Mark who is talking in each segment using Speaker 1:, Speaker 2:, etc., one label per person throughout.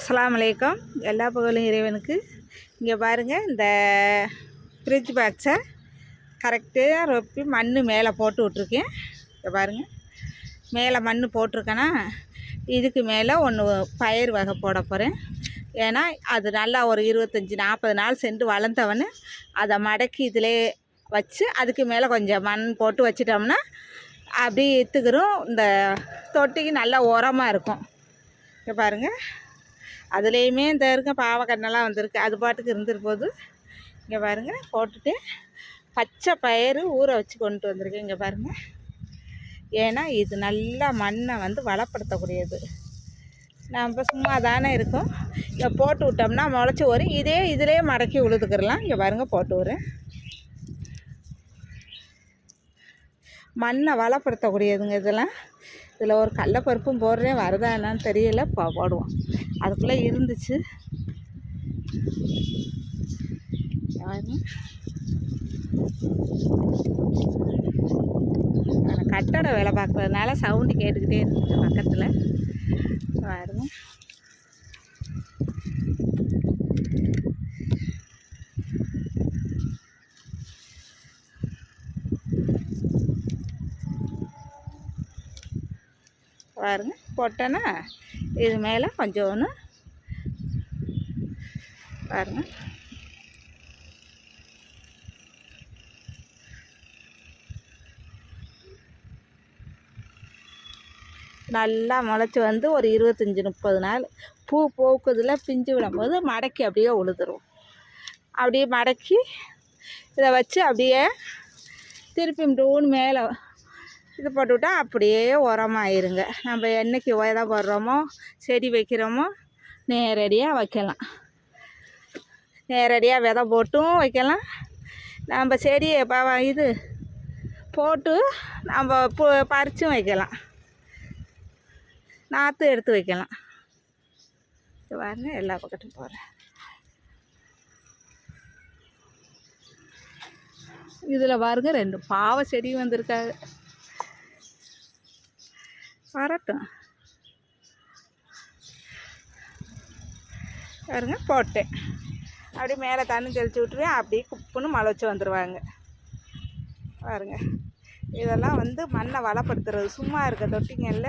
Speaker 1: அஸ்லாம் வலைக்கம் எல்லா புகழும் இறைவனுக்கு. இங்கே பாருங்கள் இந்த ஃப்ரிட்ஜ் பாக்ஸை கரெக்டாக ரொப்பி மண் மேலே போட்டு விட்ருக்கேன் இங்கே பாருங்கள் மேலே மண் போட்டிருக்கேன்னா இதுக்கு மேலே ஒன்று பயிர் வகை போட போகிறேன் ஏன்னா அது நல்லா ஒரு இருபத்தஞ்சி நாற்பது நாள் சென்று வளர்ந்தவொடனே அதை மடக்கி இதிலே வச்சு அதுக்கு மேலே கொஞ்சம் மண் போட்டு வச்சிட்டோம்னா அப்படியே இத்துக்கிறோம். இந்த தொட்டிக்கு நல்லா உரமாக இருக்கும். இங்கே பாருங்கள் அதுலேயுமே இந்த இருக்க பாவக்கண்ணெல்லாம் வந்திருக்கு. அது பாட்டுக்கு இருந்துட்டு போது இங்கே பாருங்கள் போட்டுட்டு பச்சை பயிறு ஊற வச்சு கொண்டு வந்திருக்கேன். இங்கே பாருங்கள் ஏன்னா இது நல்லா மண்ணை வந்து வளப்படுத்தக்கூடியது. நம்ம சும்மா தானே இருக்கும். இங்கே போட்டு விட்டோம்னா முளைச்சி வரும். இதே இதிலே மடக்கி உழுதுக்கிறலாம் இங்கே பாருங்கள் போட்டு வரேன் மண்ணை வளப்படுத்தக்கூடியதுங்க இதெல்லாம். இதில் ஒரு கடலப்பருப்பும் போடுறேன் வருதா என்னன்னு தெரியல போ போடுவோம். அதுக்குள்ளே இருந்துச்சு. கட்டட வேலை பார்க்குறதுனால சவுண்டு கேட்டுக்கிட்டே இருக்கு பக்கத்தில். பாருங்க பாருங்க போட்டேன்னா இது மேலே கொஞ்சோன்னு பாருங்க. நல்லா முளைச்சி வந்து ஒரு இருபத்தஞ்சி முப்பது நாள் பூ போக்குதில் பிஞ்சு விடும்போது மடக்கி அப்படியே உழுதுருவோம் அப்படியே மடக்கி இதை வச்சு அப்படியே திருப்பி டூன் மேலே இது போட்டுவிட்டா அப்படியே உரமாயிருங்க. நம்ம என்னைக்கு விதை போடுறோமோ செடி வைக்கிறோமோ நேரடியாக வைக்கலாம். நேரடியாக விதை போட்டும் வைக்கலாம். நம்ம செடியை பா இது போட்டு நம்ம பு பறிச்சும் வைக்கலாம். நாற்று எடுத்து வைக்கலாம். இது பாருங்க எல்லா பக்கத்தும் போகிறேன் இதில் பாருங்க ரெண்டு பாவ செடி வந்திருக்காங்க. வரட்டும். பாருங்க போட்டேன். அப்படியே மேலே தண்ணி தெளித்து விட்டுருவேன் அப்படியே குப்புன்னு மழை வச்சு வந்துடுவாங்க பாருங்க இதெல்லாம் வந்து மண்ணை வளப்படுத்துறது. சும்மா இருக்க தொட்டிங்கல்ல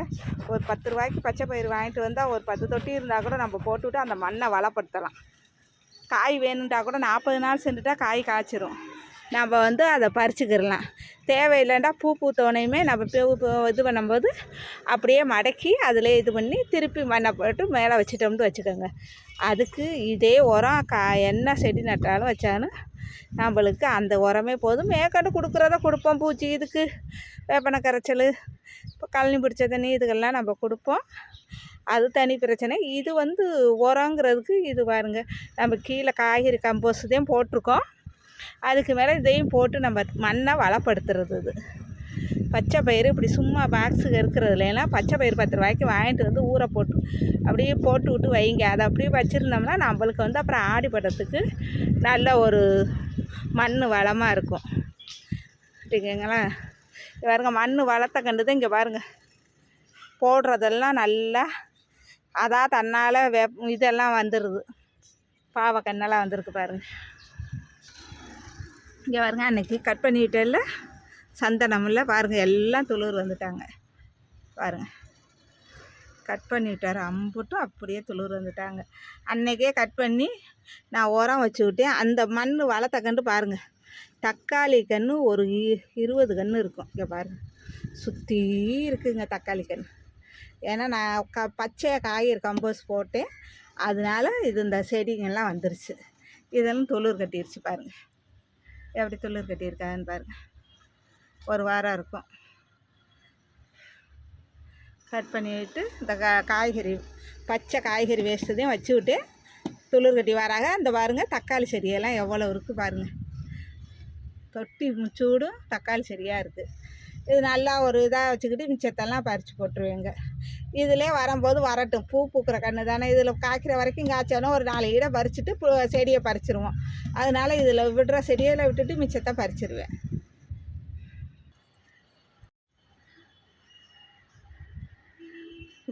Speaker 1: ஒரு பத்து ரூபாய்க்கு பச்சை பயிர் வாங்கிட்டு வந்தால் ஒரு பத்து தொட்டி இருந்தால் கூட நம்ம போட்டுவிட்டு அந்த மண்ணை வளப்படுத்தலாம். காய் வேணுன்ட்டா கூட நாற்பது நாள் சென்றுட்டால் காய் காய்ச்சிரும். நம்ம வந்து அதை பறிச்சுக்கிடலாம். தேவையில்லைண்டா பூ பூத்தோனையுமே நம்ம பூ இது பண்ணும்போது அப்படியே மடக்கி அதில் இது பண்ணி திருப்பி மண்ணை போட்டு மேலே வச்சுட்டோம்னு வச்சுக்கோங்க. அதுக்கு இதே உரம் கா என்ன செடி நட்டாலும் வச்சாலும் நம்மளுக்கு அந்த உரமே போதும். மேற்கொண்டு கொடுக்குறத கொடுப்போம் பூச்சி இதுக்கு வேப்பனை கரைச்சல் இப்போ கழனி பிடிச்ச தண்ணி இதுக்கெல்லாம் நம்ம கொடுப்போம். அது தனி பிரச்சனை. இது வந்து உரங்கிறதுக்கு இது பாருங்க நம்ம கீழே காய்கறி கம்போஸ்ட் தான் போட்டிருக்கோம். அதுக்கு மேலே இதையும் போட்டு நம்ம மண்ணை வளப்படுத்துறது இது பச்சை பயிறு இப்படி சும்மா பாக்ஸுக்கு இருக்கிறதுலாம் பச்சை பயிறு பத்து ரூபாய்க்கு வாங்கிட்டு வந்து ஊற போட்டு அப்படியே போட்டு விட்டு வைங்க. அதை அப்படியே வச்சுருந்தோம்னா நம்மளுக்கு வந்து அப்புறம் ஆடி பட்டத்துக்கு நல்ல ஒரு மண் வளமாக இருக்கும். சரிங்களா? இங்க பாருங்க மண் வளத்தை கண்டுதான் இங்கே பாருங்கள் போடுறதெல்லாம் நல்லா அதான் தன்னால் வெ இதெல்லாம் வந்துடுது பாவக்கண்ணெல்லாம் வந்திருக்கு பாருங்கள் இங்கே பாருங்க அன்றைக்கி கட் பண்ணிவிட்டல சந்தனமில் பாருங்கள் எல்லாம் துளிர் வந்துட்டாங்க. பாருங்கள் கட் பண்ணிவிட்டார் அம்புட்டும் அப்படியே துளிர் வந்துட்டாங்க. அன்றைக்கே கட் பண்ணி நான் உரம் வச்சு விட்டேன் அந்த மண் வளர்த்த கண்டு பாருங்கள் தக்காளி கன்று ஒரு இ- இருபது கன்று இருக்கும். இங்கே பாருங்கள் சுற்றி இருக்குதுங்க தக்காளி கன்று. ஏன்னா நான் க பச்சை காய்கறி கம்போஸ் போட்டேன். அதனால இது இந்த செடிங்கெல்லாம் வந்துருச்சு. இதெல்லாம் துளிர் கட்டிருச்சு பாருங்கள் எப்படி துளிர் கட்டியிருக்காங்கன்னு பாருங்கள் ஒரு வாரம் இருக்கும். கட் பண்ணிவிட்டு இந்த கா காய்கறி பச்சை காய்கறி வேஸ்ட்டையும் வச்சு விட்டு துளிர் கட்டி வராங்க. இந்த பாருங்கள் தக்காளி செடியெல்லாம் எவ்வளோ இருக்குது பாருங்கள் தொட்டி சூடும் தக்காளி செடியாக இருக்குது இது நல்லா ஒரு இதாக வச்சுக்கிட்டு மிச்சத்தெல்லாம் பறித்து போட்டுருவேங்க. இதிலே வரும்போது வரட்டும். பூ பூக்கிற கன்று தானே. இதில் காய்க்கிற வரைக்கும் காய்ச்சாலும் ஒரு நாலு இடம் பறிச்சுட்டு செடியை பறிச்சிருவோம். அதனால் இதில் விடுற செடியில் விட்டுட்டு மிச்சத்தை பறிச்சிருவேன்.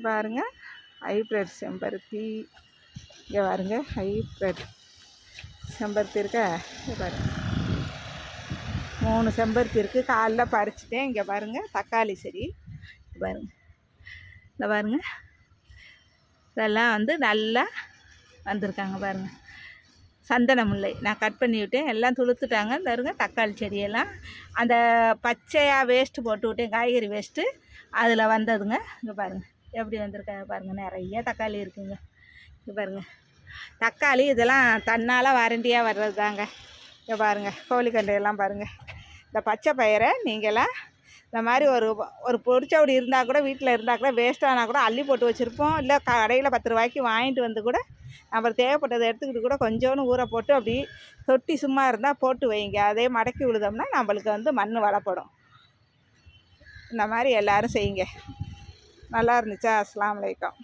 Speaker 1: பாருங்க. ஹைப்ரிட் செம்பருத்தி. இங்கே பாருங்க. ஹைப்ரிட் செம்பருத்தி இருக்கா? பாருங்க. மூணு செம்பருத்தி இருக்குது காலைல பறிச்சிட்டேன். இங்கே பாருங்கள் தக்காளி செடி. பாருங்கள் பாருங்க. இந்த பாருங்க. இதெல்லாம் வந்து நல்லா வந்திருக்காங்க பாருங்கள் சந்தன முல்லை. நான் கட் பண்ணி விட்டேன். எல்லாம் துளுத்துட்டாங்க. இந்த தக்காளி செடியெல்லாம். அந்த பச்சையாக வேஸ்ட்டு போட்டு விட்டேன். காய்கறி வேஸ்ட்டு அதில் வந்ததுங்க. இங்கே பாருங்கள் எப்படி வந்திருக்காங்க பாருங்கள் நிறைய தக்காளி இருக்குங்க. இங்கே பாருங்கள் தக்காளி இதெல்லாம் தன்னால் வாரண்டியாக வர்றது தாங்க இங்கே பாருங்கள் கோழிக்கண்டையெல்லாம் பாருங்கள் இந்த பச்சை பயிரை நீங்களாம் இந்த மாதிரி ஒரு ஒரு பொடிச்சவடி இருந்தால் கூட வீட்டில் இருந்தால் கூட வேஸ்ட்டானா கூட அள்ளி போட்டு வச்சுருப்போம். இல்லை கடையில் பத்து ரூபாய்க்கு வாங்கிட்டு வந்து கூட நம்ம தேவைப்பட்டதை எடுத்துக்கிட்டு கூட கொஞ்சோன்னு ஊற போட்டு அப்படி தொட்டி சும்மா இருந்தால் போட்டு வைங்க. அதே மடக்கி விழுதோம்னா நம்மளுக்கு வந்து மண் வளப்படும். இந்த மாதிரி எல்லோரும் செய்யுங்க. நல்லா இருந்துச்சா? அஸ்லாம் வலைக்கம்